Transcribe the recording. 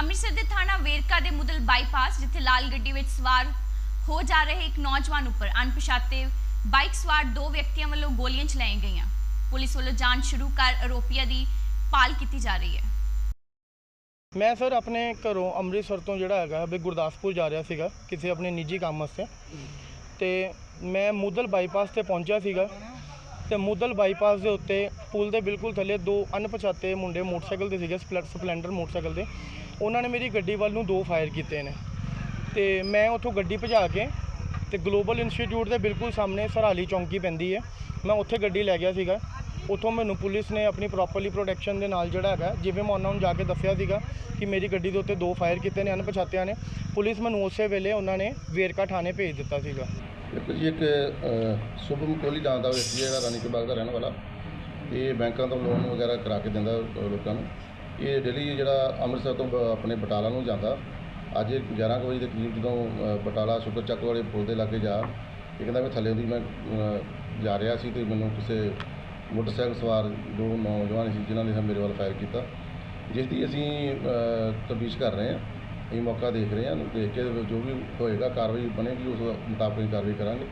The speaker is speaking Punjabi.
ਅੰਮ੍ਰਿਤਸਰ ਦੇ ਥਾਣਾ ਵੇਰਕਾ ਦੇ ਮੁਦਲ ਬਾਈਪਾਸ, ਜਿੱਥੇ ਲਾਲ ਗੱਡੀ ਵਿੱਚ ਸਵਾਰ ਹੋ ਜਾ ਰਹੇ ਇੱਕ ਨੌਜਵਾਨ ਉੱਪਰ ਅਣਪਛਾਤੇ ਬਾਈਕ ਸਵਾਰ ਦੋ ਵਿਅਕਤੀਆਂ ਵੱਲੋਂ ਗੋਲੀਆਂ ਚਲਾਈਆਂ ਗਈਆਂ। ਪੁਲਿਸ ਵੱਲੋਂ ਜਾਂਚ ਸ਼ੁਰੂ ਕਰ ਆਰੋਪੀਆਂ ਦੀ ਭਾਲ ਕੀਤੀ ਜਾ ਰਹੀ ਹੈ। ਮੈਂ ਸਰ ਆਪਣੇ ਘਰੋਂ ਅੰਮ੍ਰਿਤਸਰ ਤੋਂ ਜਿਹੜਾ ਹੈਗਾ ਵੀ ਗੁਰਦਾਸਪੁਰ ਜਾ ਰਿਹਾ ਸੀਗਾ, ਕਿਸੇ ਆਪਣੇ ਨਿੱਜੀ ਕੰਮ ਵਾਸਤੇ। ਤੇ ਮੈਂ ਮੁਦਲ ਬਾਈਪਾਸ ਤੇ ਪਹੁੰਚਿਆ ਸੀਗਾ। ਤੇ ਮੁਦਲ ਬਾਈਪਾਸ ਦੇ ਉੱਤੇ ਪੁਲ ਦੇ ਬਿਲਕੁਲ ਥੱਲੇ ਦੋ ਅਣਪਛਾਤੇ ਮੁੰਡੇ ਮੋਟਰਸਾਈਕਲ ਦੇ ਸੀਗੇ ਸਪਲੈਟ ਸਪਲੈਂਡਰ ਮੋਟਰਸਾਈਕਲ ਦੇ। ਉਹਨਾਂ ਨੇ ਮੇਰੀ ਗੱਡੀ ਵੱਲ ਨੂੰ ਦੋ ਫਾਇਰ ਕੀਤੇ ਨੇ। ਤੇ ਮੈਂ ਉੱਥੋਂ ਗੱਡੀ ਭਜਾ ਕੇ ਤੇ ਗਲੋਬਲ ਇੰਸਟੀਚਿਊਟ ਦੇ ਬਿਲਕੁਲ ਸਾਹਮਣੇ ਸਰਾਲੀ ਚੌਂਕੀ ਪੈਂਦੀ ਹੈ ਮੈਂ ਉੱਥੇ ਗੱਡੀ ਲੈ ਗਿਆ ਸੀਗਾ। ਉੱਥੋਂ ਮੈਨੂੰ ਪੁਲਿਸ ਨੇ ਆਪਣੀ ਪ੍ਰੋਪਰਲੀ ਪ੍ਰੋਟੈਕਸ਼ਨ ਦੇ ਨਾਲ ਜਿਹੜਾ ਹੈਗਾ, ਜਿਵੇਂ ਮੈਂ ਉਹਨਾਂ ਨੂੰ ਜਾ ਕੇ ਦੱਸਿਆ ਸੀਗਾ ਕਿ ਮੇਰੀ ਗੱਡੀ ਦੇ ਉੱਤੇ ਦੋ ਫਾਇਰ ਕੀਤੇ ਨੇ, ਅਣਪਛਾਤਿਆਂ ਨੇ। ਪੁਲਿਸ ਮੈਨੂੰ ਉਸੇ ਵੇਲੇ ਉਹਨਾਂ ਨੇ ਵੇਰਕਾ ਥਾਣੇ ਭੇਜ ਦਿੱਤਾ ਸੀਗਾ। ਦੇਖੋ ਜੀ ਇੱਕ ਅ, ਸ਼ੁਭਮ ਕੋਹਲੀ ਨਾਂ ਦਾ ਵਿਅਕਤੀ ਹੈ ਜਿਹੜਾ ਰਾਣੀ ਕੇ ਬਾਗ ਦਾ ਰਹਿਣ ਵਾਲਾ ਇਹ ਬੈਂਕਾਂ ਤੋਂ ਲੋਨ ਵਗੈਰਾ ਕਰਾ ਕੇ ਦਿੰਦਾ ਅ, ਲੋਕਾਂ ਨੂੰ। ਇਹ ਡੇਲੀ ਜਿਹੜਾ ਅੰਮ੍ਰਿਤਸਰ ਤੋਂ ਬ- ਆਪਣੇ ਬਟਾਲਾ ਨੂੰ ਜਾਂਦਾ। ਅੱਜ ਇਹ 11 ਕੁ ਵਜੇ ਦੇ ਕਰੀਬ ਜਦੋਂ ਅ, ਬਟਾਲਾ ਸ਼ੁਕਰ ਚੱਕ ਵਾਲੇ ਪੁਲ ਦੇ ਲਾਗੇ ਜਾ ਇਹ ਕਹਿੰਦਾ ਮੈਂ ਥੱਲੇ ਦੀ ਮੈਂ ਅ, ਜਾ ਰਿਹਾ ਸੀ ਤੇ ਮੈਨੂੰ ਕਿਸੇ ਮੋਟਰਸਾਈਕਲ ਸਵਾਰ ਦੋ ਨੌਜਵਾਨ ਸੀ ਜਿਨ੍ਹਾਂ ਨੇ ਮੇਰੇ ਵੱਲ ਫਾਇਰ ਕੀਤਾ। ਜਿਸ ਦੀ ਅਸੀਂ ਤਬੀਸ਼ ਕਰ ਰਹੇ ਹਾਂ। ਇਹ ਮੌਕਾ ਦੇਖ ਰਹੇ ਹਾਂ ਦੇਖ ਕੇ ਜੋ ਵੀ ਹੋਏਗਾ ਕਾਰਵਾਈ ਬਣੇਗੀ, ਉਸ ਮੁਤਾਬਕ ਕਾਰਵਾਈ ਕਰਾਂਗੇ।